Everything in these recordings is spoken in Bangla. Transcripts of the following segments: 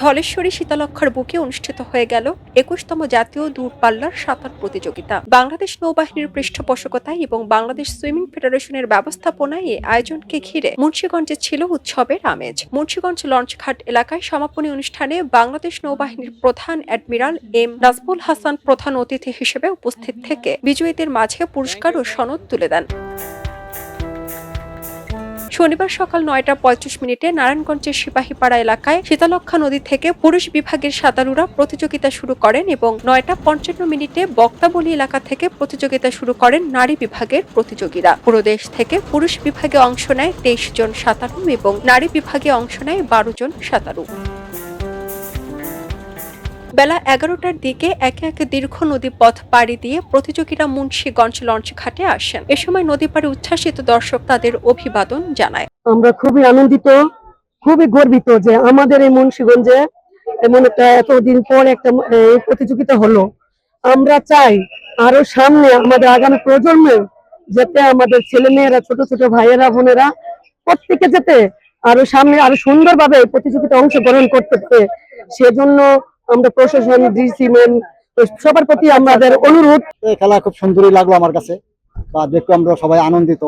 ধলেশ্বরী শীতলক্ষার বুকে অনুষ্ঠিত হয়ে গেল একুশতম জাতীয় দূরপাল্লার সাঁতার প্রতিযোগিতা। বাংলাদেশ নৌবাহিনীর পৃষ্ঠপোষকতায় এবং বাংলাদেশ সুইমিং ফেডারেশনের ব্যবস্থাপনায় এই আয়োজনকে ঘিরে মুন্সীগঞ্জে ছিল উৎসবের আমেজ। মুন্সিগঞ্জ লঞ্চঘাট এলাকায় সমাপনী অনুষ্ঠানে বাংলাদেশ নৌবাহিনীর প্রধান অ্যাডমিরাল এম নাজবুল হাসান প্রধান অতিথি হিসেবে উপস্থিত থেকে বিজয়ীদের মাঝে পুরস্কার ও সনদ তুলে দেন। শনিবার সকাল নয়টা পঁয়ত্রিশ মিনিটে নারায়ণগঞ্জের সিপাহীপাড়া এলাকায় শীতলক্ষা নদী থেকে পুরুষ বিভাগের সাঁতারুরা প্রতিযোগিতা শুরু করেন এবং নয়টা পঞ্চান্ন মিনিটে বক্তাবলী এলাকা থেকে প্রতিযোগিতা শুরু করেন নারী বিভাগের প্রতিযোগীরা। পুরো দেশ থেকে পুরুষ বিভাগে অংশ নেয় তেইশ জন সাঁতারু এবং নারী বিভাগে অংশ নেয় বারো জন সাঁতারু। বেলা এগারোটার দিকে একে একে দীর্ঘ নদী পথ পাড়ি দিয়ে প্রতিযোগীরা মুন্সীগঞ্জ লঞ্চ ঘাটে আসেন। এ সময় নদী পাড়ে উচ্ছ্বাসিত দর্শক তাদের অভিবাদন জানায়। আমরা খুবই আনন্দিত, খুবই গর্বিত যে আমাদের এই মুন্সিগঞ্জে এমন একটা এতদিন পর একটা প্রতিযোগিতা হলো। আমরা চাই আরও সামনে আমাদের আগামী প্রজন্মে যাতে আমাদের ছেলে মেয়েরা ছোট ছোট ভাইয়েরা, বোনেরা প্রত্যেকে যাতে আরও সামনে, আরও সুন্দরভাবে প্রতিযোগিতা অংশগ্রহণ করতে পারে। সেজন্য আমরা প্রশাসন ডিসি ম্যান সবার প্রতি আমাদের অনুরোধ। এই খেলা খুব সুন্দরই লাগল আমার কাছে। বা দেখতে আমরা সবাই আনন্দিত।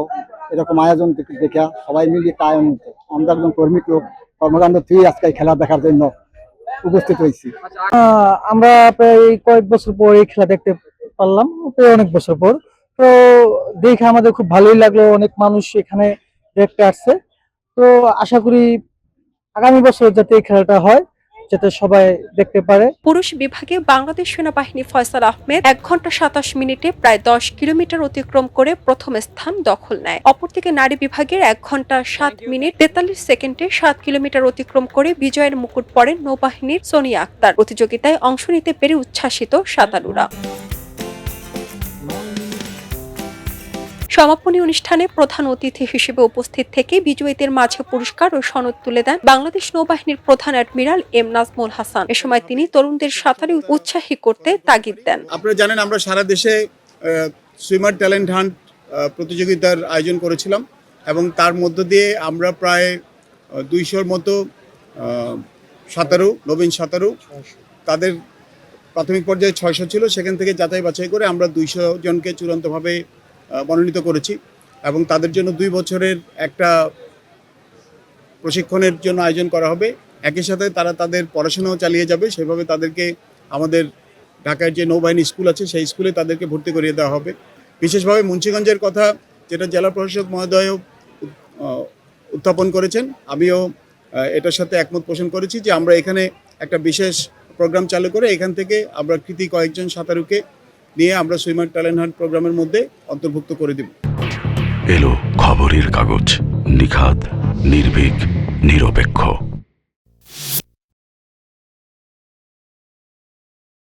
এরকম আয়োজন দেখে দেখে সবাই মিলে একটা আনন্দিত আমরা একজন কর্মী লোক কর্মকাণ্ড থেকে আজকে খেলা দেখার জন্য উপস্থিত হয়েছি। আহ, আমরা প্রায় কয়েক বছর পর এই খেলা দেখতে পারলাম প্রায় অনেক বছর পর। তো দেখে আমাদের খুব ভালোই লাগল অনেক মানুষ এখানে দেখতে আসছে। তো আশা করি আগামী বছর যাতে এই খেলাটা হয় যাতে সবাই দেখতে পারে। পুরুষ বিভাগে বাংলাদেশ সেনাবাহিনী ফয়সাল আহমেদ এক ঘণ্টা সাতাশ মিনিটে প্রায় দশ কিলোমিটার অতিক্রম করে প্রথম স্থান দখল নেয়। অপরদিকে নারী বিভাগের এক ঘণ্টা সাত মিনিট তেতাল্লিশ সেকেন্ডে সাত কিলোমিটার অতিক্রম করে বিজয়ের মুকুট পড়েন নৌবাহিনীর সোনিয়া আক্তার। প্রতিযোগিতায় অংশ নিতে পেরে উচ্ছ্বাসিত সাঁতারুরা। সমাপনী অনুষ্ঠানে প্রধান অতিথি হিসেবে উপস্থিত থেকে বিজয়ীদের মাঝে পুরস্কার ও সনদ তুলে দেন বাংলাদেশ নৌবাহিনীর প্রধান অ্যাডমিরাল এম নাজমুল হাসান। এ সময় তিনি তরুণদের সাঁতারে উৎসাহী করতে তাগিদ দেন। আপনারা জানেন, আমরা সারা দেশে সুইমার ট্যালেন্ট হান্ট প্রতিযোগিতার আয়োজন করেছিলাম এবং তার মধ্য দিয়ে আমরা প্রায় দুইশোর মতো সাঁতারু, নবীন সাঁতারু, তাদের প্রাথমিক পর্যায়ে ছয়শো ছিল, সেখান থেকে যাচাই বাছাই করে আমরা দুইশো জনকে চূড়ান্তভাবে মনোনীত করেছি এবং তাদের জন্য দুই বছরের একটা প্রশিক্ষণের জন্য আয়োজন করা হবে। একই সাথে তারা তাদের পড়াশোনাও চালিয়ে যাবে। সেভাবে তাদেরকে আমাদের ঢাকার যে নৌবাহিনী স্কুল আছে, সেই স্কুলে তাদেরকে ভর্তি করিয়ে দেওয়া হবে। বিশেষভাবে মুন্সিগঞ্জের কথা, যেটা জেলা প্রশাসক মহোদয়ও উত্থাপন করেছেন, আমিও এটার সাথে একমত পোষণ করেছি যে আমরা এখানে একটা বিশেষ প্রোগ্রাম চালু করে এখান থেকে আমরা কৃতি কয়েকজন সাঁতারুকে নিয়ে আমরা সুইমার ট্যালেন্ট হান্ট প্রোগ্রামের মধ্যে অন্তর্ভুক্ত করে দেব। এলো খবরের কাগজ নিখাত নির্ভীক, নিরপেক্ষ।